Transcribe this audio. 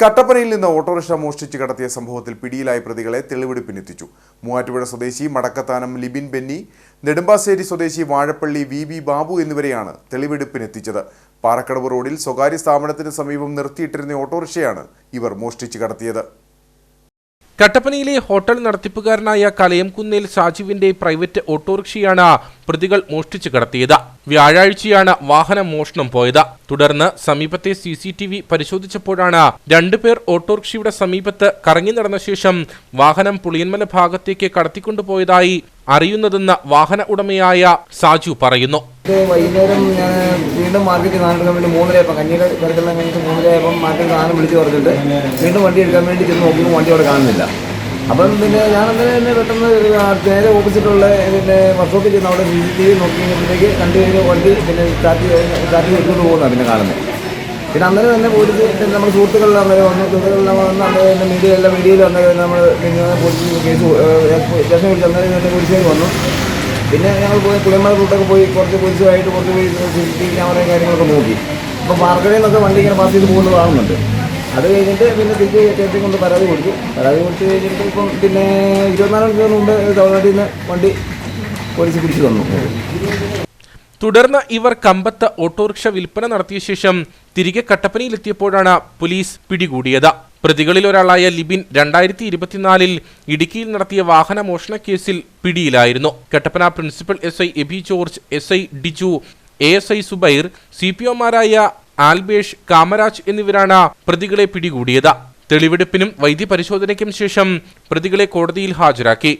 കട്ടപ്പനയിൽ നിന്ന് ഓട്ടോറിക്ഷ മോഷ്ടിച്ച് കടത്തിയ സംഭവത്തിൽ പിടിയിലായ പ്രതികളെ തെളിവെടുപ്പിനെത്തിച്ചു. മൂവാറ്റുപുഴ സ്വദേശി മടക്കത്താനം ലിബിൻ ബെന്നി നെടുമ്പാശ്ശേരി സ്വദേശി വാഴപ്പള്ളി വി ബി ബാബു എന്നിവരെയാണ് തെളിവെടുപ്പിനെത്തിച്ചത്. പാറക്കടവ് റോഡിൽ സ്വകാര്യ സ്ഥാപനത്തിന് സമീപം നിർത്തിയിട്ടിരുന്ന ഓട്ടോറിക്ഷയാണ് ഇവർ മോഷ്ടിച്ച് കടത്തിയത്. കട്ടപ്പനയിലെ ഹോട്ടൽ നടത്തിപ്പുകാരനായ കലയംകുന്നിൽ സാജുവിന്റെ പ്രൈവറ്റ് ഓട്ടോറിക്ഷയാണ് പ്രതികൾ മോഷ്ടിച്ചു കടത്തിയത്. വ്യാഴാഴ്ചയാണ് വാഹനം മോഷണം പോയത്. തുടർന്ന് സമീപത്തെ സി സി ടി വി പരിശോധിച്ചപ്പോഴാണ് രണ്ടുപേർ ഓട്ടോറിക്ഷയുടെ സമീപത്ത് കറങ്ങി നടന്ന ശേഷം വാഹനം പുളിയന്മല ഭാഗത്തേക്ക് കടത്തിക്കൊണ്ടുപോയതായി അറിയുന്നതെന്ന് വാഹന ഉടമയായ സാജു പറയുന്നു. വൈകുന്നേരം ഞാൻ വീണ്ടും മാർക്കറ്റ് എടുക്കാൻ വേണ്ടി മൂന്നരയപ്പം കഞ്ഞിയുടെ കരുതെല്ലാം കഴിഞ്ഞിട്ട് മൂന്നരയപ്പം മാർക്കറ്റ് സാധനം വിളിച്ച് പറഞ്ഞിട്ട് വീണ്ടും വണ്ടി എടുക്കാൻ വേണ്ടി ചെന്ന് നോക്കുമ്പോൾ വണ്ടി അവിടെ കാണുന്നില്ല. അപ്പം പിന്നെ ഞാൻ അന്നേരം തന്നെ പെട്ടെന്ന് നേരെ ഓപ്പോസിറ്റുള്ള പിന്നെ വർക്ക്ഷോപ്പിൽ ചെന്ന് അവിടെ സി സി ടി വി നോക്കി കഴിഞ്ഞപ്പോഴത്തേക്ക് കണ്ടു കഴിഞ്ഞ വണ്ടി പിന്നെ സ്റ്റാർട്ട് സ്റ്റാർട്ട് എടുത്തുകൊണ്ട് പോകുന്നതാണ് പിന്നെ കാണുന്നത്. പിന്നെ അന്നേരം തന്നെ പോലീസ് നമ്മുടെ സുഹൃത്തുക്കളിൽ അന്നേരം വന്നു. സുഹൃത്തുക്കളിൽ വന്ന് അന്നേരം തന്നെ മീഡിയ എല്ലാ മീഡിയയിലും അന്നേരം നമ്മൾ പോലീസ് കേസ് സ്റ്റേഷൻ വിളിച്ച് അന്നേരം തന്നെ പോലീസിലേക്ക് വന്നു. പിന്നെ ഞങ്ങൾ പോയി കുളിമല റൂട്ടൊക്കെ പോയി കുറച്ച് പോലീസുമായിട്ട് കുറച്ച് പോയി സി സി ടി ക്യാമറയും കാര്യങ്ങളൊക്കെ നോക്കി. അപ്പോൾ മാർക്കറ്റിൽ നിന്നൊക്കെ വണ്ടി ഇങ്ങനെ പാസ് ചെയ്ത് പോകുന്നത് കാണുന്നുണ്ട്. അത് കഴിഞ്ഞിട്ട് പിന്നെ തിരിച്ച് സ്റ്റേഷനിൽ കൊണ്ട് പരാതി കൊടുത്തു. പരാതി കൊടുത്തു കഴിഞ്ഞിട്ട് ഇപ്പം പിന്നെ ഇരുപത്തിനാല് മണിക്കൂർ മുമ്പ് തമിഴ്നാട്ടിൽ നിന്ന് വണ്ടി പോലീസ് പിടിച്ചു തന്നു. തുടർന്ന് ഇവർ കമ്പത്ത് ഓട്ടോറിക്ഷ വിൽപ്പന നടത്തിയ ശേഷം തിരികെ കട്ടപ്പനയിലെത്തിയപ്പോഴാണ് പോലീസ് പിടികൂടിയത്. പ്രതികളിൽ ഒരാളായ ലിബിൻ രണ്ടായിരത്തി ഇരുപത്തിനാലിൽ ഇടുക്കിയിൽ നടത്തിയ വാഹന മോഷണ കേസിൽ പിടിയിലായിരുന്നു. Kattappana principal S I Aby George S I Diju A S I Zubair C P ഒമാരായ Albesh Kamaraj എന്നിവരാണ് പ്രതികളെ പിടികൂടിയത്. തെളിവെടുപ്പിനും വൈദ്യപരിശോധനയ്ക്കും ശേഷം പ്രതികളെ കോടതിയിൽ ഹാജരാക്കി.